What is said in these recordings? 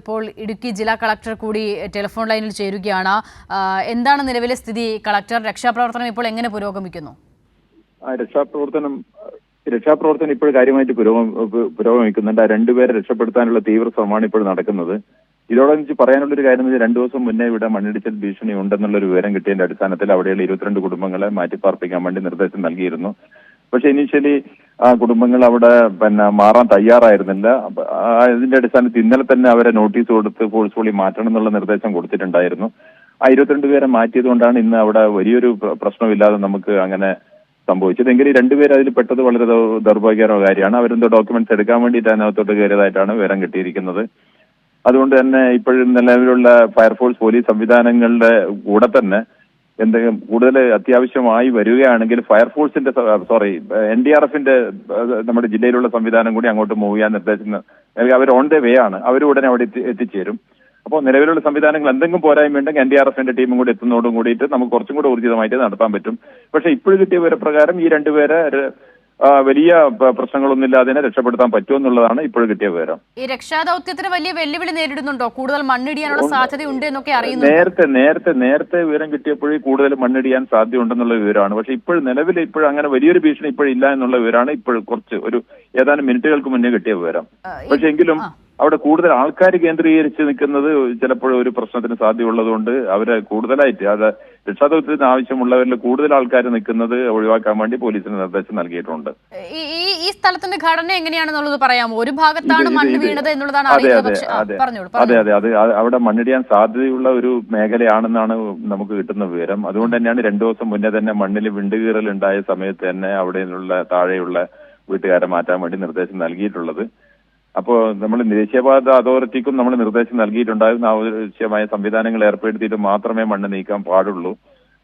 ഇപ്പോൾ ഇടുക്കി ജില്ലാ കളക്ടർ കൂടി ടെലിഫോൺ ലൈനിൽ ചേരുകയാണ്. എന്താണ് നിലവിലെ സ്ഥിതി? കളക്ടർ രക്ഷാപ്രവർത്തനം ഇപ്പോൾ എങ്ങനെ പുരോഗമിക്കുന്നു? രക്ഷാപ്രവർത്തനം രക്ഷാപ്രവർത്തനം ഇപ്പോൾ കാര്യമായിട്ട് പുരോഗമ പുരോഗമിക്കുന്നുണ്ട്. രണ്ടുപേരെ രക്ഷപ്പെടുത്താനുള്ള തീവ്ര ശ്രമമാണ് ഇപ്പോൾ നടക്കുന്നത്. ഇതോടൊന്നിച്ച് പറയാനുള്ള ഒരു കാര്യം രണ്ടു ദിവസം മുന്നേ ഇവിടെ മണ്ണിടിച്ചൽ ഭീഷണി ഉണ്ടെന്നുള്ള ഒരു വിവരം കിട്ടിയതിന്റെ അടിസ്ഥാനത്തിൽ അവിടെയുള്ള ഇരുപത്തിരണ്ട് കുടുംബങ്ങളെ മാറ്റിപ്പാർപ്പിക്കാൻ വേണ്ടി നിർദ്ദേശം നൽകിയിരുന്നു. പക്ഷെ ഇനീഷ്യലി ആ കുടുംബങ്ങൾ അവിടെ പിന്നെ മാറാൻ തയ്യാറായിരുന്നില്ല. അതിന്റെ അടിസ്ഥാനത്തിൽ ഇന്നലെ തന്നെ അവരെ നോട്ടീസ് കൊടുത്ത് ഫോഴ്സ്ഫുള്ളി മാറ്റണം എന്നുള്ള നിർദ്ദേശം കൊടുത്തിട്ടുണ്ടായിരുന്നു. ആ ഇരുപത്തിരണ്ട് പേരെ മാറ്റിയത് കൊണ്ടാണ് ഇന്ന് അവിടെ വലിയൊരു പ്രശ്നമില്ലാതെ നമുക്ക് അങ്ങനെ സംഭവിച്ചത്. എങ്കിലും രണ്ടുപേരും അതിൽ പെട്ടത് വളരെ ദൗർഭാഗ്യകരമായ കാര്യമാണ്. അവരെന്തോ ഡോക്യുമെന്റ്സ് എടുക്കാൻ വേണ്ടിയിട്ട് അതിനകത്തോട്ട് കയറിയതായിട്ടാണ് വിവരം കിട്ടിയിരിക്കുന്നത്. അതുകൊണ്ട് തന്നെ ഇപ്പോഴും നിലവിലുള്ള ഫയർഫോഴ്സ് പോലീസ് സംവിധാനങ്ങളുടെ കൂടെ തന്നെ എന്തെങ്കിലും കൂടുതൽ അത്യാവശ്യമായി വരികയാണെങ്കിൽ ഫയർഫോഴ്സിന്റെ സോറി എൻ ഡി ആർ എഫിന്റെ നമ്മുടെ ജില്ലയിലുള്ള സംവിധാനം കൂടി അങ്ങോട്ട് മൂവ് ചെയ്യാൻ നിർദ്ദേശം അല്ലെങ്കിൽ അവർ ഓൺ ദ വേ ആണ്. അവർ ഉടനെ അവിടെ എത്തി- എത്തിച്ചേരും. അപ്പോൾ നിലവിലുള്ള സംവിധാനങ്ങൾ എന്തെങ്കിലും പോരായ്മ ഉണ്ടെങ്കിൽ എൻ ഡി ആർ എഫിന്റെ ടീമും കൂടി എത്തുന്നതോടും കൂടിയിട്ട് നമുക്ക് കുറച്ചും കൂടെ ഊർജിതമായിട്ട് നടത്താൻ പറ്റും. പക്ഷേ ഇപ്പോഴും കിട്ടിയ വിവരപ്രകാരം ഈ രണ്ടുപേരെ വലിയ പ്രശ്നങ്ങളൊന്നുമില്ലാതെ അതിനെ രക്ഷപ്പെടുത്താൻ പറ്റുമെന്നുള്ളതാണ് ഇപ്പോൾ കിട്ടിയ വിവരം. ഈ രക്ഷാദൌത്യത്തിന് വലിയ വെല്ലുവിളി നേരിടുന്നുണ്ടോ? കൂടുതൽ മണ്ണിടിയാനുള്ള സാധ്യതയുണ്ട് എന്നൊക്കെ അറിയുന്നു നേരത്തെ നേരത്തെ നേരത്തെ വിവരം കിട്ടിയപ്പോഴേ കൂടുതൽ മണ്ണിടിയാൻ സാധ്യതയുണ്ടെന്നുള്ള വിവരമാണ്. പക്ഷെ ഇപ്പോൾ നിലവിൽ ഇപ്പോൾ അങ്ങനെ വലിയൊരു ഭീഷണി ഇപ്പോഴില്ല എന്നുള്ള വിവരമാണ് ഇപ്പോൾ കുറച്ച് ഒരു ഏതാനും മിനിറ്റുകൾക്ക് മുന്നേ കിട്ടിയ വിവരം. പക്ഷേ എങ്കിലും. അവിടെ കൂടുതൽ ആൾക്കാർ കേന്ദ്രീകരിച്ച് നിൽക്കുന്നത് ചിലപ്പോൾ ഒരു പ്രശ്നത്തിന് സാധ്യതയുള്ളതുകൊണ്ട് അവരെ കൂടുതലായിട്ട് അത് രക്ഷാദൌത്യത്തിന് ആവശ്യമുള്ളവരിൽ കൂടുതൽ ആൾക്കാർ നിൽക്കുന്നത് ഒഴിവാക്കാൻ വേണ്ടി പോലീസിന് നിർദ്ദേശം നൽകിയിട്ടുണ്ട്. ഈ ഈ- സ്ഥലത്തിന്റെ ഘടന എങ്ങനെയാണെന്നുള്ളത് പറയാമോ? ഒരു ഭാഗത്താണ് മണ്ണ് വീണത് എന്നുള്ളതാണ് അതെ അതെ അതെ. അതെ അത്. അത് അവിടെ മണ്ണിടിയാൻ സാധ്യതയുള്ള ഒരു മേഖലയാണെന്നാണ് നമുക്ക് കിട്ടുന്ന വിവരം. അതുകൊണ്ട് തന്നെയാണ് രണ്ടു ദിവസം മുന്നേ തന്നെ മണ്ണിൽ വിണ്ടുകീറൽ ഉണ്ടായ സമയത്ത് തന്നെ അവിടെയുള്ള താഴെയുള്ള വീട്ടുകാരെ മാറ്റാൻ വേണ്ടി നിർദ്ദേശം നൽകിയിട്ടുള്ളത്. അപ്പോൾ നമ്മൾ ദേശീയപാത അതോറിറ്റിക്കും നമ്മൾ നിർദ്ദേശം നൽകിയിട്ടുണ്ടായിരുന്നു ആവശ്യമായ സംവിധാനങ്ങൾ ഏർപ്പെടുത്തിയിട്ട് മാത്രമേ മണ്ണ് നീക്കാൻ പാടുള്ളൂ.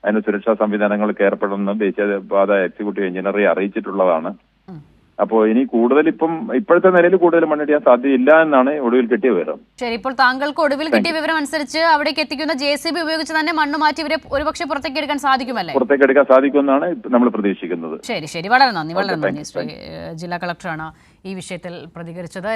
അതിന് സുരക്ഷാ സംവിധാനങ്ങൾക്ക് ഏർപ്പെടുന്ന ദേശീയപാത എക്സിക്യൂട്ടീവ് എഞ്ചിനീയറെ അറിയിച്ചിട്ടുള്ളതാണ്. അപ്പോ ഇനി കൂടുതൽ ഇപ്പം ഇപ്പോഴത്തെ നിലയിൽ കൂടുതൽ മണ്ണിടിയാൻ സാധ്യതയില്ല എന്നാണ് ഒടുവിൽ കിട്ടിയ വിവരം. ശരി ഇപ്പോൾ താങ്കൾക്ക് ഒടുവിൽ കിട്ടിയ വിവരം അനുസരിച്ച് അവിടേക്ക് എത്തിക്കുന്ന ജെ സി ബി ഉപയോഗിച്ച് തന്നെ മണ്ണ് മാറ്റി ഇവരെ ഒരുപക്ഷെ പുറത്തേക്ക് എടുക്കാൻ സാധിക്കുമല്ലേ? പുറത്തേക്ക് എടുക്കാൻ സാധിക്കുമെന്നാണ് നമ്മൾ പ്രതീക്ഷിക്കുന്നത്. ശരി ശരി. വളരെ നന്ദി. വളരെ നന്ദി. ജില്ലാ കളക്ടറാണ് ഈ വിഷയത്തിൽ പ്രതികരിച്ചത്.